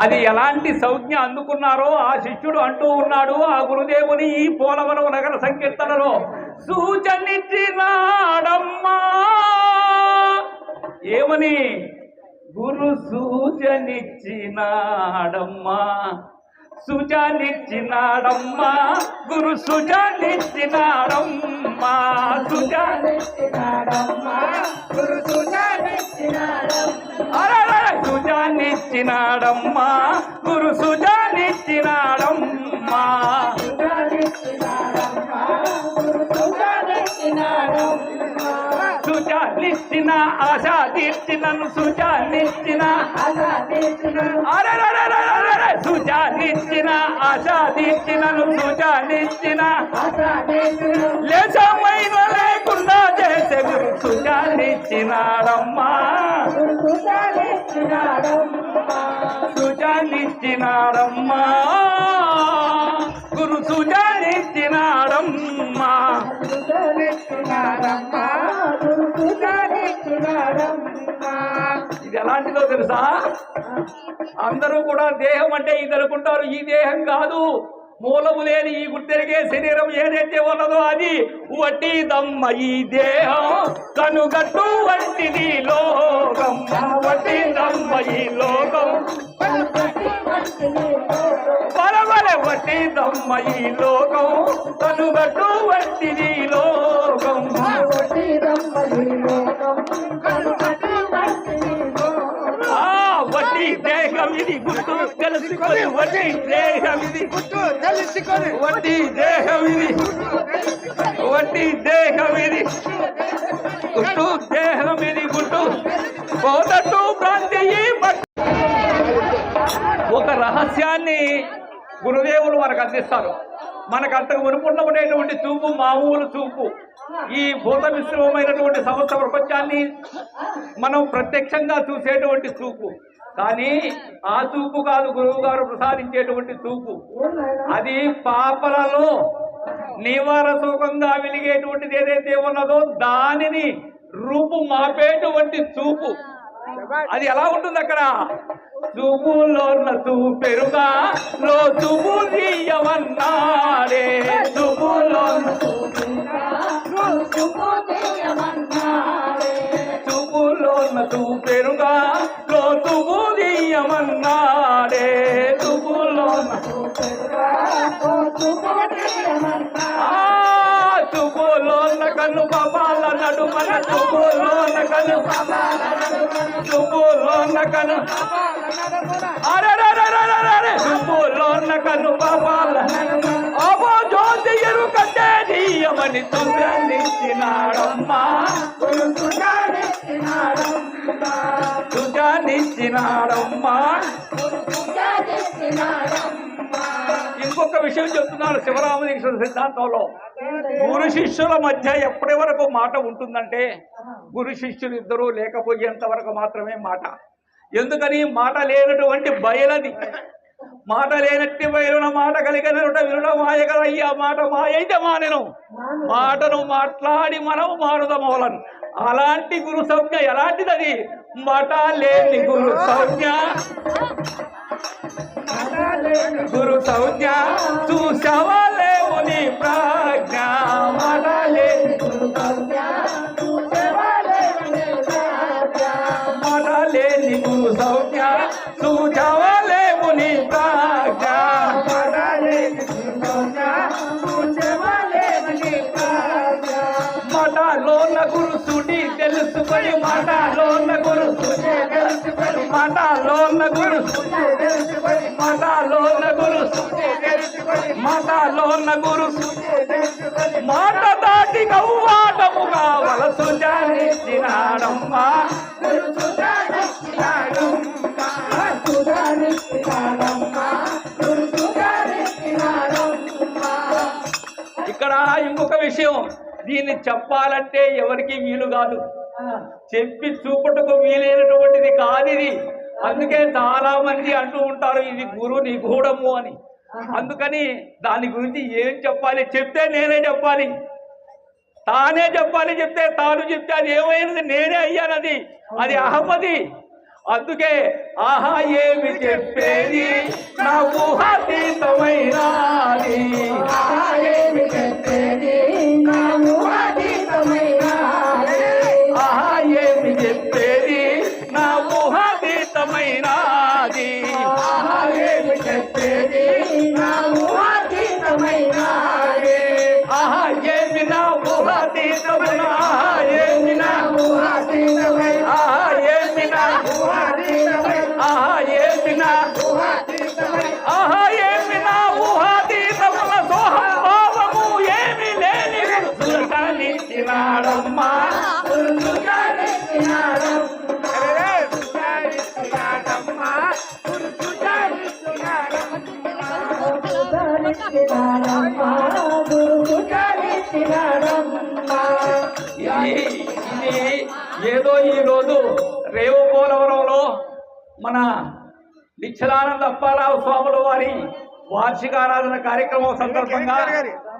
అది ఎలాంటి సంజ్ఞ అందుకున్నారో ఆ శిష్యుడు అంటూ ఉన్నాడు ఆ గురుదేవుని ఈ పోలవరం నగర సంకీర్తనలో సూచనిచ్చినాడమ్మా ఏమని? గురు సూచనిచ్చినాడమ్మా సుజానిచ్చినాడమ్మా గురు సుజానిచ్చినాడమ్మా సుజాని గురు సుజానిచ్చినాడమ్మా గురు సుజానిచ్చినాడమ్మా. సుజానిచ్చిన ఆశా తీర్చినను సుజానిచ్చిన. అరెరెరెరెరెరె! సుజానిచ్చిన ఆశా తీర్చినను సుజానిచ్చిన. లేచమైన లేకుండా చేసే గురు సుజానిచ్చినాడమ్మా. సుజానిచ్చినాడమ్మా గురు సుజానిచ్చినాడమ్మా ఇది ఎలాంటిదో తెలుసా? అందరూ కూడా దేహం అంటే ఇది అనుకుంటారు. ఈ దేహం కాదు. మూలము లేని ఈ గుర్తెరిగే శరీరం ఏదైతే ఉన్నదో అది వడ్డీదమ్మ ఈ దేహం. కనుగట్టు వంటిది లోకం. వడ్డీదమ్మ ఈ లోకం. బలబల వడ్డీదమ్మ ఈ లోకం కనుగట్టు వంటిది లోకం. వడ్డీ దేహం ఇది గుర్తు తెలుసుకొని వడ్డీ దేహం ఇది తెలుసుకొని వడ్డీ దేహం ఇది వడ్డీ దేహం ఇది మనకు అందిస్తారు మనకు అంతకు మునుపున్నటువంటి చూపు మామూలు చూపు ఈ భూత మిశ్రమమైనటువంటి సమస్త ప్రపంచాన్ని మనం ప్రత్యక్షంగా చూసేటువంటి చూపు. కానీ ఆ చూపు కాదు గురువు గారు ప్రసాదించేటువంటి చూపు. అది పాపలలో నివార సుఖంగా వెలిగేటువంటిది ఏదైతే ఉన్నదో దానిని రూపు మాపేటువంటి చూపు. అది ఎలా ఉంటుంది అక్కడ? చూపులో చూపెరుగా లో చూపు తీయమన్నాడే చూపులో చూపులో నడుమన చూపులోన కన్ను చూపులోన కన్ను అరెరెరెరెరెరె చూపులోన కన్ను పాపాల అబో జ్యోతి ఎరుకంటే నీయమని తుజనిచ్చినాడమ్మా తుజనిచ్చినాడమ్మా ఇంకొక విషయం చెప్తున్నారు శివరామదీక్షణ సిద్ధాంతంలో. గురు శిష్యుల మధ్య ఎప్పటి వరకు మాట ఉంటుందంటే గురు శిష్యులు ఇద్దరూ లేకపోయేంత వరకు మాత్రమే మాట. ఎందుకని? మాట లేనటువంటి బయలది. మాట లేనట్టి బయలున మాట కలిగినట వినుడ మాయ అయ్యా మాట మాయైతే మానెను. మాటను మాట్లాడి మనం మారుదమోలను అలాంటి గురు సంజ్ఞ ఎలాంటిది అది మాట లేని గురు సంజ్ఞ. గురు సంజ్ఞ చూసావా లేవు నీ ప్రాజ్ఞ మనలే. లేని మాట గురు సంజ్ఞ చూసావా లేవు నీ ప్రాజ్ఞ మాటలోన గురు సుడి తెలుసుకొని మాటలోన మాటలోన గురు మాటలోన గురు మాటలోన గురు మాట దాటి గౌవాటముగా వలసు జానిచ్చినాడమ్మా ఇక్కడ ఇంకొక విషయం దీన్ని చెప్పాలంటే ఎవరికి వీలు కాదు. చెప్పి చూపుటకు వీలైనటువంటిది కాదు ఇది అందుకే చాలా మంది అంటూ ఉంటారు ఇది గురు నిగూఢము అని. అందుకని దాని గురించి ఏం చెప్పాలి? చెప్తే నేనే చెప్పాలి. తానే చెప్పాలి చెప్తే తాను చెప్తే అది ఏమైనది? నేనే అయ్యానది అది. అహమ్మది అందుకే ఆహా ఏమి చెప్పేది? నా ఇది ఇది ఏదో ఈ రోజు రేవు పోలవరంలో మన నిచ్చలానంద అప్పారావు స్వాముల వారి వార్షిక ఆరాధన కార్యక్రమం సందర్భంగా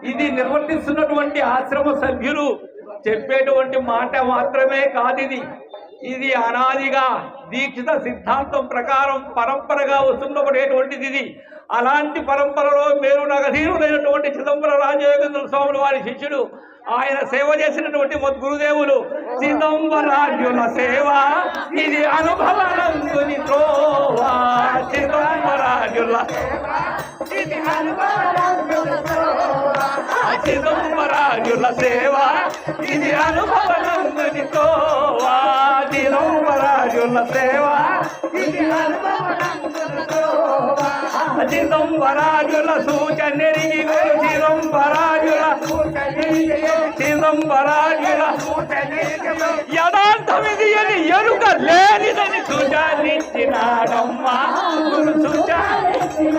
ఇది నిర్వర్తిస్తున్నటువంటి ఆశ్రమ సభ్యులు చెప్పేటువంటి మాట మాత్రమే కాదు ఇది. ఇది అనాదిగా దీక్షిత సిద్ధాంతం ప్రకారం పరంపరగా వస్తున్నప్పుడేటువంటిది ఇది. అలాంటి పరంపరలో మేరు నగధీరులైనటువంటి చిదంబర రాజయోగేంద్ర స్వాముల వారి శిష్యుడు ఆయన సేవ చేసినటువంటి గురుదేవులు చిదంబరాజుల సేవ ఇది అనుభవనందుని త్రోవా చిదంబరాజుల చిదంబరాజుల సేవ ఇది అనుభవనందుని త్రోవా చిదంబరాజుల సేవ. చిదంబరాజుల సూచనెరిగి చిదంబరాజుల చిదంబరాజుల యథార్థమిది అని ఎరుక లేనిదని సూచనిచ్చినాడమ్మా గురు సూచన